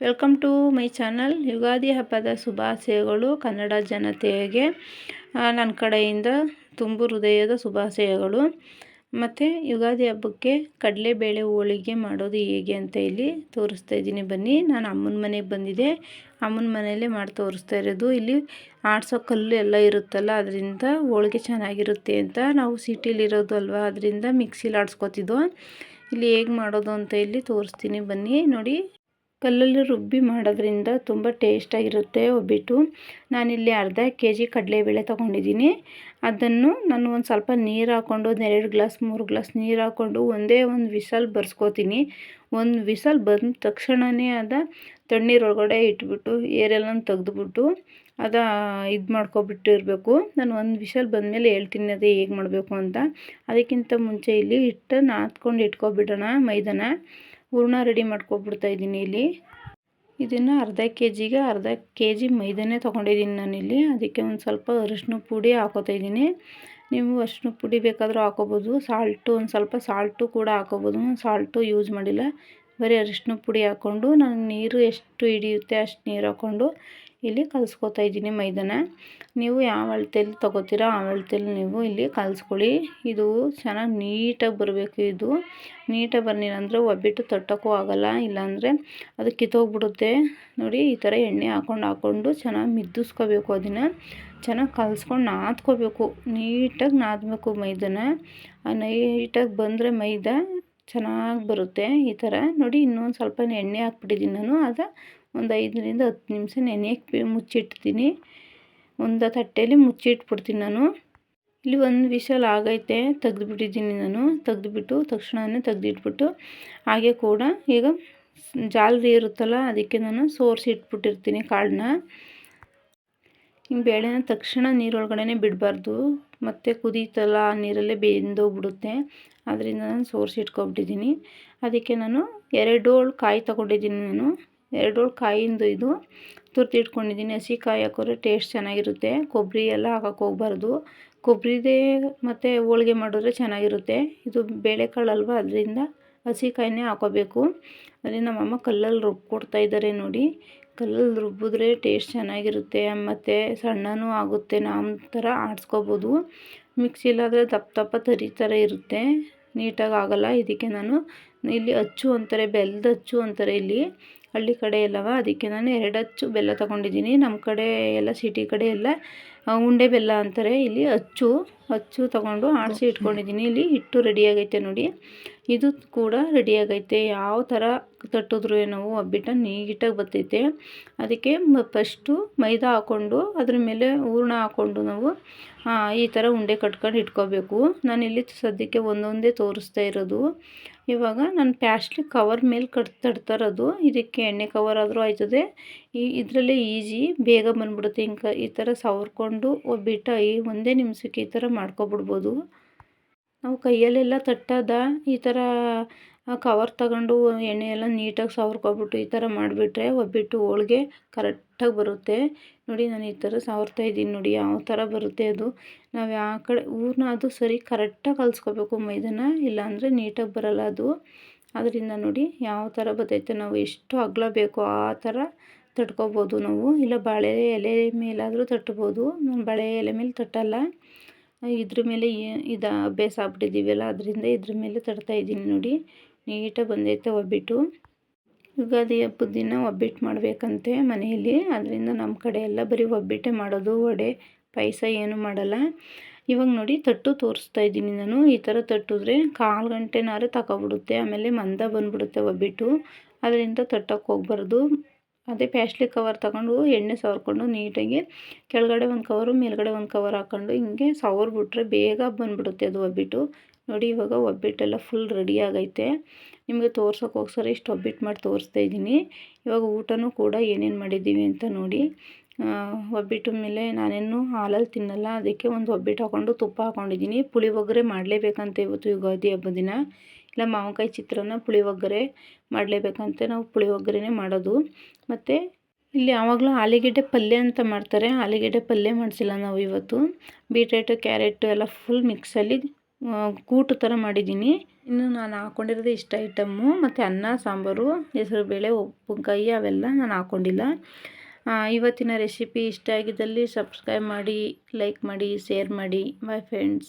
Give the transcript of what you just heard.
Welcome to my channel Ugadi ಹಬ್ಬದ ಶುಭಾಶಯಗಳು ಕನ್ನಡ ಜನತೆಗೆ. ನನ್ನ ಕಡೆಯಿಂದ ತುಂಬು ಹೃದಯದ ಶುಭಾಶಯಗಳು. ಮತ್ತು ಯುಗಾದಿ ಹಬ್ಬಕ್ಕೆ ಕಡಲೆಬೇಳೆ ಹೋಳಿಗೆ ಮಾಡೋದು ಹೇಗೆ ಅಂತ ಇಲ್ಲಿ ತೋರಿಸ್ತಾ ಇದ್ದೀನಿ. ಬನ್ನಿ, ನಾನು ಅಮ್ಮನ ಮನೆಗೆ ಬಂದಿದ್ದೆ. ಅಮ್ಮನ ಮನೆಯಲ್ಲೇ ಮಾಡಿ ತೋರಿಸ್ತಾ ಇರೋದು. ಇಲ್ಲಿ ಆಡ್ಸೋ ಕಲ್ಲು ಎಲ್ಲ ಇರುತ್ತಲ್ಲ, ಅದರಿಂದ ಹೋಳಿಗೆ ಚೆನ್ನಾಗಿರುತ್ತೆ ಅಂತ ನಾವು ಸಿಟಿಲಿರೋದು ಅಲ್ವಾ, ಅದರಿಂದ ಮಿಕ್ಸಿಲಿ ಆಡಿಸ್ಕೊತಿದ್ದೋ. ಇಲ್ಲಿ ಹೇಗೆ ಮಾಡೋದು ಅಂತ ಇಲ್ಲಿ ತೋರಿಸ್ತೀನಿ. ಬನ್ನಿ, ನೋಡಿ. ಕಲ್ಲಲ್ಲಿ ರುಬ್ಬಿ ಮಾಡೋದ್ರಿಂದ ತುಂಬ ಟೇಸ್ಟಾಗಿರುತ್ತೆ ಒಬ್ಬಿಟ್ಟು. ನಾನಿಲ್ಲಿ ಅರ್ಧ ಕೆ ಜಿ ಕಡಲೆಬೇಳೆ ತೊಗೊಂಡಿದ್ದೀನಿ. ಅದನ್ನು ನಾನು ಒಂದು ಸ್ವಲ್ಪ ನೀರು ಹಾಕ್ಕೊಂಡು, ಒಂದು ಎರಡು ಗ್ಲಾಸ್, ಮೂರು ಗ್ಲಾಸ್ ನೀರು ಹಾಕ್ಕೊಂಡು ಒಂದೇ ಒಂದು ವಿಸಲ್ ಬರ್ಸ್ಕೊತೀನಿ. ಒಂದು ವಿಸಲ್ ಬಂದ ತಕ್ಷಣವೇ ಅದ ತಣ್ಣೀರೊಳಗಡೆ ಇಟ್ಬಿಟ್ಟು ಏರೆಲ್ಲ ತೆಗೆದುಬಿಟ್ಟು ಅದ ಇದು ಮಾಡ್ಕೊಬಿಟ್ಟಿರಬೇಕು. ನಾನು ಒಂದು ವಿಷಲ್ ಬಂದಮೇಲೆ ಹೇಳ್ತೀನಿ ಅದೇ ಹೇಗೆ ಮಾಡಬೇಕು ಅಂತ. ಅದಕ್ಕಿಂತ ಮುಂಚೆ ಇಲ್ಲಿ ಹಿಟ್ಟನ್ನು ನಾದ್ಕೊಂಡು ಇಟ್ಕೊಬಿಡೋಣ ಮೈದಾನ. ಹೂರ್ಣ ರೆಡಿ ಮಾಡ್ಕೊಬಿಡ್ತಾಯಿದ್ದೀನಿ ಇಲ್ಲಿ. ಇದನ್ನು ಅರ್ಧ ಕೆ ಜಿಗೆ ಅರ್ಧ ಕೆ ಜಿ ಮೈದಾನೆ ತೊಗೊಂಡಿದ್ದೀನಿ ನಾನಿಲ್ಲಿ ಅದಕ್ಕೆ ಒಂದು ಸ್ವಲ್ಪ ಅರಿಶಿನ ಪುಡಿ ಹಾಕೋತಾ ಇದ್ದೀನಿ. ನೀವು ಅರಿಶಿನ ಪುಡಿ ಬೇಕಾದರೂ ಹಾಕೋಬೋದು. ಸಾಲ್ಟು ಒಂದು ಸ್ವಲ್ಪ ಸಾಲ್ಟು ಕೂಡ ಹಾಕೋಬೋದು. ಸಾಲ್ಟು ಯೂಸ್ ಮಾಡಿಲ್ಲ. ಬರೀ ಅರಿಶಿನ ಪುಡಿ ಹಾಕ್ಕೊಂಡು ನಾನು ನೀರು ಎಷ್ಟು ಹಿಡಿಯುತ್ತೆ ಅಷ್ಟು ನೀರು ಹಾಕ್ಕೊಂಡು ಇಲ್ಲಿ ಕಲಿಸ್ಕೊತಾ ಇದ್ದೀನಿ ಮೈದಾನ. ನೀವು ಯಾವ ಅಳತೆಯಲ್ಲಿ ತೊಗೋತೀರೋ ಆ ಅಳತೆಯಲ್ಲಿ ನೀವು ಇಲ್ಲಿ ಕಲಿಸ್ಕೊಳ್ಳಿ. ಇದು ಚೆನ್ನಾಗಿ ನೀಟಾಗಿ ಬರಬೇಕು ಇದು. ನೀಟಾಗಿ ಬರಲಿಲ್ಲ ಅಂದರೆ ಒಬ್ಬಿಟ್ಟು ತಟ್ಟೋಕ್ಕೂ ಆಗೋಲ್ಲ, ಇಲ್ಲಾಂದರೆ ಅದು ಕಿತ್ತೋಗ್ಬಿಡುತ್ತೆ. ನೋಡಿ, ಈ ಥರ ಎಣ್ಣೆ ಹಾಕ್ಕೊಂಡು ಹಾಕ್ಕೊಂಡು ಚೆನ್ನಾಗಿ ಮಿದ್ದಿಸ್ಕೋಬೇಕು ಅದನ್ನು. ಚೆನ್ನಾಗಿ ಕಲಿಸ್ಕೊಂಡು ನಾದ್ಕೋಬೇಕು. ನೀಟಾಗಿ ನಾದಬೇಕು ಮೈದಾನ. ನೈಟಾಗಿ ಬಂದರೆ ಮೈದಾ ಚೆನ್ನಾಗಿ ಬರುತ್ತೆ ಈ ಥರ. ನೋಡಿ, ಇನ್ನೊಂದು ಸ್ವಲ್ಪ ಎಣ್ಣೆ ಹಾಕ್ಬಿಟ್ಟಿದ್ದೀನಿ ನಾನು. ಅದು ಒಂದು ಐದರಿಂದ ಹತ್ತು ನಿಮಿಷ ನೆನೆಯಕ್ಕೆ ಮುಚ್ಚಿಡ್ತೀನಿ ಒಂದು ತಟ್ಟೆಯಲ್ಲಿ ಮುಚ್ಚಿಟ್ಬಿಡ್ತೀನಿ ನಾನು. ಇಲ್ಲಿ ಒಂದು ವಿಷಲ್ ಆಗೈತೆ, ತೆಗೆದುಬಿಟ್ಟಿದ್ದೀನಿ ನಾನು. ತೆಗೆದುಬಿಟ್ಟು ತಕ್ಷಣವೇ ತೆಗೆದಿಟ್ಬಿಟ್ಟು ಹಾಗೆ ಕೂಡ ಈಗ ಜಾಲರಿ ಇರುತ್ತಲ್ಲ, ಅದಕ್ಕೆ ನಾನು ಸೋರಿಸಿ ಇಟ್ಬಿಟ್ಟಿರ್ತೀನಿ ಕಾಳನ್ನ. ಹಿಂಗೆ ಬೇಳೆನ ತಕ್ಷಣ ನೀರೊಳಗಡೆ ಬಿಡಬಾರ್ದು. ಮತ್ತು ಕುದೀತಲ್ಲ ಆ ನೀರಲ್ಲೇ ಬೆಂದೋಗ್ಬಿಡುತ್ತೆ. ಅದರಿಂದ ನಾನು ಸೋರಿಸಿಟ್ಕೊಬಿಟ್ಟಿದ್ದೀನಿ ಅದಕ್ಕೆ ನಾನು ಎರಡು ಕಾಯಿ ತಗೊಂಡಿದ್ದೀನಿ ನಾನು. ಎರಡು ಕಾಯಿಂದು ಇದು ತುರ್ತಿ ಇಟ್ಕೊಂಡಿದ್ದೀನಿ. ಹಸಿ ಕಾಯಿ ಹಾಕಿದ್ರೆ ಟೇಸ್ಟ್ ಚೆನ್ನಾಗಿರುತ್ತೆ. ಕೊಬ್ಬರಿ ಎಲ್ಲ ಹಾಕೋಕೆ ಹೋಗ್ಬಾರ್ದು. ಕೊಬ್ಬರಿದೇ ಮತ್ತು ಹೋಳಿಗೆ ಮಾಡಿದ್ರೆ ಚೆನ್ನಾಗಿರುತ್ತೆ. ಇದು ಬೇಳೆಕಾಳು ಅಲ್ವಾ ಅದರಿಂದ ಹಸಿ ಕಾಯಿನೇ ಹಾಕೋಬೇಕು. ಅದೇ ನಮ್ಮಮ್ಮ ಕಲ್ಲಲ್ಲಿ ರುಬ್ಕೊಡ್ತಾ ಇದ್ದಾರೆ ನೋಡಿ. ಕಲ್ಲಲ್ಲಿ ರುಬ್ಬಿದ್ರೆ ಟೇಸ್ಟ್ ಚೆನ್ನಾಗಿರುತ್ತೆ. ಮತ್ತು ಸಣ್ಣನೂ ಆಗುತ್ತೆ. ನಮ್ಮ ಥರ ಆಡಿಸ್ಕೋಬೋದು. ಮಿಕ್ಸಿಲಾದರೆ ದಪ್ಪ ದಪ್ಪ ತರಿ ಥರ ಇರುತ್ತೆ. ನೀಟಾಗಿ ಆಗೋಲ್ಲ. ಇದಕ್ಕೆ ನಾನು ಇಲ್ಲಿ ಅಚ್ಚು ಅಂತಾರೆ ಬೆಲ್ಲದ ಅಚ್ಚು ಅಂತಾರೆ ಇಲ್ಲಿ. ಹಳ್ಳಿ ಕಡೆ ಎಲ್ಲವ? ಅದಕ್ಕೆ ನಾನು ಎರಡು ಅಚ್ಚು ಬೆಲ್ಲ ತಗೊಂಡಿದ್ದೀನಿ. ನಮ್ಮ ಕಡೆ ಎಲ್ಲ ಸಿಟಿ ಕಡೆ ಎಲ್ಲ ಉಂಡೆ ಬೆಲ್ಲ ಅಂತಾರೆ. ಇಲ್ಲಿ ಅಚ್ಚು ಅಚ್ಚು ತಗೊಂಡು ಆಡಿಸಿ ಇಟ್ಕೊಂಡಿದ್ದೀನಿ. ಇಲ್ಲಿ ಹಿಟ್ಟು ರೆಡಿಯಾಗೈತೆ ನೋಡಿ. ಇದು ಕೂಡ ರೆಡಿಯಾಗೈತೆ ಯಾವ ಥರ ತಟ್ಟಿದ್ರು ಏನೋ ಒಬ್ಬಿಟ್ಟು ನೀಟಾಗಿ ಬರ್ತೈತೆ. ಅದಕ್ಕೆ ಫಸ್ಟು ಮೈದಾ ಹಾಕ್ಕೊಂಡು ಅದ್ರ ಮೇಲೆ ಹೂರ್ಣ ಹಾಕ್ಕೊಂಡು ನಾವು ಈ ಥರ ಉಂಡೆ ಕಟ್ಕೊಂಡು ಇಟ್ಕೋಬೇಕು. ನಾನಿಲ್ಲಿ ಸದ್ಯಕ್ಕೆ ಒಂದೊಂದೇ ತೋರಿಸ್ತಾ ಇರೋದು. ಇವಾಗ ನಾನು ಪ್ಯಾಸ್ಟ್ಲಿ ಕವರ್ ಮೇಲೆ ಕಟ್ ತಡ್ತಾರೆ ಅದು. ಇದಕ್ಕೆ ಎಣ್ಣೆ ಕವರ್ ಆದರೂ ಆಯ್ತದೆ. ಈ ಇದರಲ್ಲೇ ಈಜಿ, ಬೇಗ ಬಂದ್ಬಿಡುತ್ತೆ. ಹಿಂಗೆ ಈ ಥರ ಸವರ್ಕೊಂಡು ಒಬ್ಬಿಟ್ಟು ಐ ಒಂದೇ ನಿಮಿಷಕ್ಕೆ ಈ ಥರ ಮಾಡ್ಕೊಬಿಡ್ಬೋದು. ನಾವು ಕೈಯಲ್ಲೆಲ್ಲ ತಟ್ಟದ ಈ ಥರ ಕವರ್ ತಗೊಂಡು ಎಣ್ಣೆ ಎಲ್ಲ ನೀಟಾಗಿ ಸವರ್ಕೊಬಿಟ್ಟು ಈ ಥರ ಮಾಡಿಬಿಟ್ರೆ ಒಬ್ಬಿಟ್ಟು ಹೋಳಿಗೆ ಕರೆಕ್ಟಾಗಿ ಬರುತ್ತೆ. ನೋಡಿ ನಾನು ಈ ಥರ ಸವರ್ತಾ ಇದ್ದೀನಿ ನೋಡಿ, ಯಾವ ಥರ ಬರುತ್ತೆ ಅದು. ನಾವು ಯಾವ ಕಡೆ ಊರನ್ನ ಅದು ಸರಿ ಕರೆಕ್ಟಾಗಿ ಕಲಿಸ್ಕೋಬೇಕು ಮೈದಾನ, ಇಲ್ಲಾಂದರೆ ನೀಟಾಗಿ ಬರೋಲ್ಲ ಅದು. ಅದರಿಂದ ನೋಡಿ ಯಾವ ಥರ ಬರ್ತೈತೆ ನಾವು ಎಷ್ಟು ಅಗಲ ಬೇಕೋ ಆ ಥರ ತಟ್ಕೋಬೋದು ನಾವು. ಇಲ್ಲ ಬಾಳೆ ಎಲೆ ಮೇಲಾದರೂ ತಟ್ಬೋದು. ನಾನು ಬಾಳೆ ಎಲೆ ಮೇಲೆ ತಟ್ಟಲ್ಲ. ಇದ್ರ ಮೇಲೆ ಇದು ಅಭ್ಯಾಸ ಆಗ್ಬಿಟ್ಟಿದ್ದೀವಲ್ಲ ಅದರಿಂದ ಇದ್ರ ಮೇಲೆ ತಡ್ತಾ ಇದ್ದೀನಿ ನೋಡಿ. ನೀಟಾಗಿ ಬಂದೈತೆ ಒಬ್ಬಿಟ್ಟು. ಯುಗಾದಿ ಹಬ್ಬದ ದಿನ ಒಬ್ಬಿಟ್ಟು ಮಾಡಬೇಕಂತೆ ಮನೆಯಲ್ಲಿ. ಅದರಿಂದ ನಮ್ಮ ಕಡೆ ಎಲ್ಲ ಬರೀ ಒಬ್ಬಿಟ್ಟೆ ಮಾಡೋದು, ವಡೆ, ಪಾಯಸ ಏನು ಮಾಡಲ್ಲ. ಇವಾಗ ನೋಡಿ ತಟ್ಟು ತೋರಿಸ್ತಾ ಇದ್ದೀನಿ ನಾನು. ಈ ಥರ ತಟ್ಟಿದ್ರೆ ಕಾಲು ಗಂಟೆನಾರು ತಗೊಬಿಡುತ್ತೆ. ಆಮೇಲೆ ಮಂದ ಬಂದುಬಿಡುತ್ತೆ ಒಬ್ಬಿಟ್ಟು. ಅದರಿಂದ ತಟ್ಟಕ್ಕೆ ಹೋಗ್ಬಾರ್ದು. ಅದೇ ಪ್ಯಾಸ್ಲಿ ಕವರ್ ತಗೊಂಡು ಎಣ್ಣೆ ಸವರ್ಕೊಂಡು ನೀಟಾಗಿ ಕೆಳಗಡೆ ಒಂದು ಕವರು, ಮೇಲ್ಗಡೆ ಒಂದು ಕವರ್ ಹಾಕ್ಕೊಂಡು ಹಿಂಗೆ ಸವರ್ಬಿಟ್ರೆ ಬೇಗ ಬಂದುಬಿಡುತ್ತೆ ಅದು ಒಬ್ಬಿಟ್ಟು. ನೋಡಿ, ಇವಾಗ ಒಬ್ಬಿಟ್ಟೆಲ್ಲ ಫುಲ್ ರೆಡಿ ಆಗೈತೆ. ನಿಮಗೆ ತೋರ್ಸೋಕೆ ಹೋಗ್ಸರಿ ಇಷ್ಟು ಒಬ್ಬಿಟ್ಟು ಮಾಡಿ ತೋರಿಸ್ತಾ ಇದ್ದೀನಿ. ಇವಾಗ ಊಟನೂ ಕೂಡ ಏನೇನು ಮಾಡಿದ್ದೀವಿ ಅಂತ ನೋಡಿ. ಒಬ್ಬಿಟ್ಟು ಮೇಲೆ ನಾನೇನು ಹಾಲಲ್ಲಿ ತಿನ್ನಲ್ಲ. ಅದಕ್ಕೆ ಒಂದು ಒಬ್ಬಿಟ್ಟು ಹಾಕ್ಕೊಂಡು ತುಪ್ಪ ಹಾಕ್ಕೊಂಡಿದ್ದೀನಿ ಪುಳಿಯೋಗರೆ ಮಾಡಲೇಬೇಕಂತ ಇವತ್ತು ಯುಗಾದಿ ಹಬ್ಬದ ದಿನ. ಇಲ್ಲ, ಮಾವಿನಕಾಯಿ ಚಿತ್ರಾನ್ನ ಪುಳಿಯೋಗರೆ ಮಾಡಲೇಬೇಕಂತ ನಾವು ಪುಳಿಯೋಗರೆನೇ ಮಾಡೋದು. ಮತ್ತು ಇಲ್ಲಿ ಯಾವಾಗಲೂ ಆಲೂಗೆಡ್ಡೆ ಪಲ್ಯ ಅಂತ ಮಾಡ್ತಾರೆ. ಆಲೂಗೆಡ್ಡೆ ಪಲ್ಯ ಮಾಡಿಸಿಲ್ಲ ನಾವು ಇವತ್ತು. ಬೀಟ್ರೇಟು, ಕ್ಯಾರೆಟು ಎಲ್ಲ ಫುಲ್ ಮಿಕ್ಸಲ್ಲಿ ಕೂಟು ಥರ ಮಾಡಿದ್ದೀನಿ. ಇನ್ನು ನಾನು ಹಾಕ್ಕೊಂಡಿರೋದು ಇಷ್ಟು ಐಟಮ್ಮು, ಮತ್ತು ಅನ್ನ, ಸಾಂಬಾರು ಹೆಸರುಬೇಳೆ ಉಪ್ಪಿನಕಾಯಿ ಅವೆಲ್ಲ ನಾನು ಹಾಕ್ಕೊಂಡಿಲ್ಲ ಇವತ್ತಿನ ರೆಸಿಪಿ ಇಷ್ಟ ಆಗಿದ್ದಲ್ಲಿ ಸಬ್ಸ್ಕ್ರೈಬ್ ಮಾಡಿ ಲೈಕ್ ಮಾಡಿ ಶೇರ್ ಮಾಡಿ ಬಾಯ್ ಫ್ರೆಂಡ್ಸ್